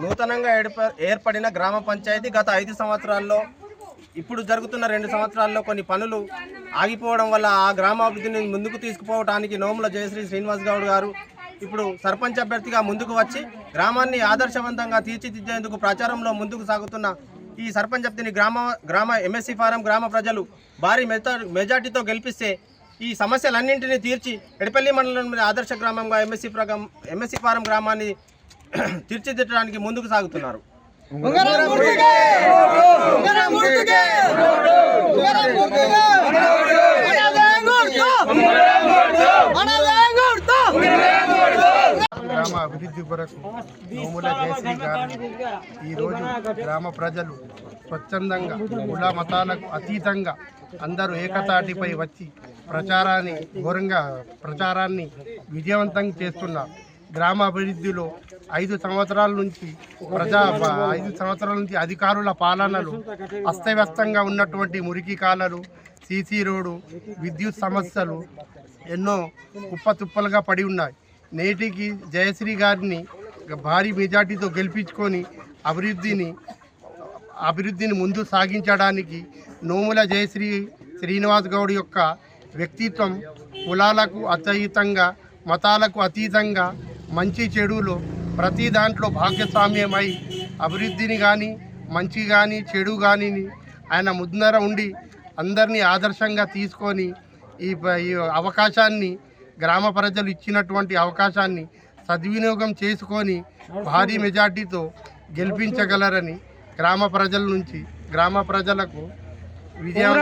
నూతనంగా ఏర్పడిన గ్రామ పంచాయతీ గత ఐదు సంవత్సరాల్లో ఇప్పుడు జరుగుతున్న రెండు సంవత్సరాల్లో కొన్ని పనులు ఆగిపోవడం వల్ల ఆ గ్రామాభివృద్ధిని ముందుకు తీసుకుపోవడానికి నోముల జయశ్రీ శ్రీనివాస్ గౌడ్ గారు ఇప్పుడు సర్పంచ్ అభ్యర్థిగా ముందుకు వచ్చి గ్రామాన్ని ఆదర్శవంతంగా తీర్చిదిద్దేందుకు ప్రచారంలో ముందుకు సాగుతున్న ఈ సర్పంచ్ అభ్యర్థిని గ్రామ గ్రామ ఎంఎస్సీ ఫారం గ్రామ ప్రజలు భారీ మెజార్టీతో గెలిపిస్తే ఈ సమస్యలన్నింటినీ తీర్చి ఎడపల్లి మండలంలోని ఆదర్శ గ్రామంగా ఎంఎస్సీ ప్రగం ఎంఎస్సీ ఫారం గ్రామాన్ని తీర్చిదిద్దడానికి ముందుకు సాగుతున్నారు. గ్రామ అభివృద్ధి కొరకు నోముల జయశ్రీ గారిని ఈరోజు గ్రామ ప్రజలు స్వచ్ఛందంగా కుల మతాలకు అతీతంగా అందరూ ఏకతాటిపై వచ్చి ప్రచారాన్ని ఘోరంగా ప్రచారాన్ని విజయవంతం చేస్తున్నారు గ్రామ అభివృద్ధిలో ఐదు సంవత్సరాల నుంచి ప్రజా ఐదు సంవత్సరాల నుంచి అధికారుల పాలనలు అస్తవ్యస్తంగా ఉన్నటువంటి మురికి కాలలు సీసీ రోడ్డు విద్యుత్ సమస్యలు ఎన్నో కుప్పతుప్పలుగా పడి ఉన్నాయి. నేటికి జయశ్రీ గారిని భారీ మెజార్టీతో గెలిపించుకొని అభివృద్ధిని అభివృద్ధిని ముందు సాగించడానికి నోముల జయశ్రీ శ్రీనివాస్ గౌడ్ యొక్క వ్యక్తిత్వం కులాలకు అతీతంగా మతాలకు అతీతంగా మంచి చెడులో ప్రతి దాంట్లో భాగస్వామ్యమై అభివృద్ధిని కానీ మంచి కానీ చెడు కానీ ఆయన ముందర ఉండి అందరినీ ఆదర్శంగా తీసుకొని ఈ ఈ అవకాశాన్ని గ్రామ ప్రజలు ఇచ్చినటువంటి అవకాశాన్ని సద్వినియోగం చేసుకొని భారీ మెజార్టీతో గెలిపించగలరని గ్రామ ప్రజల నుంచి గ్రామ ప్రజలకు విజయం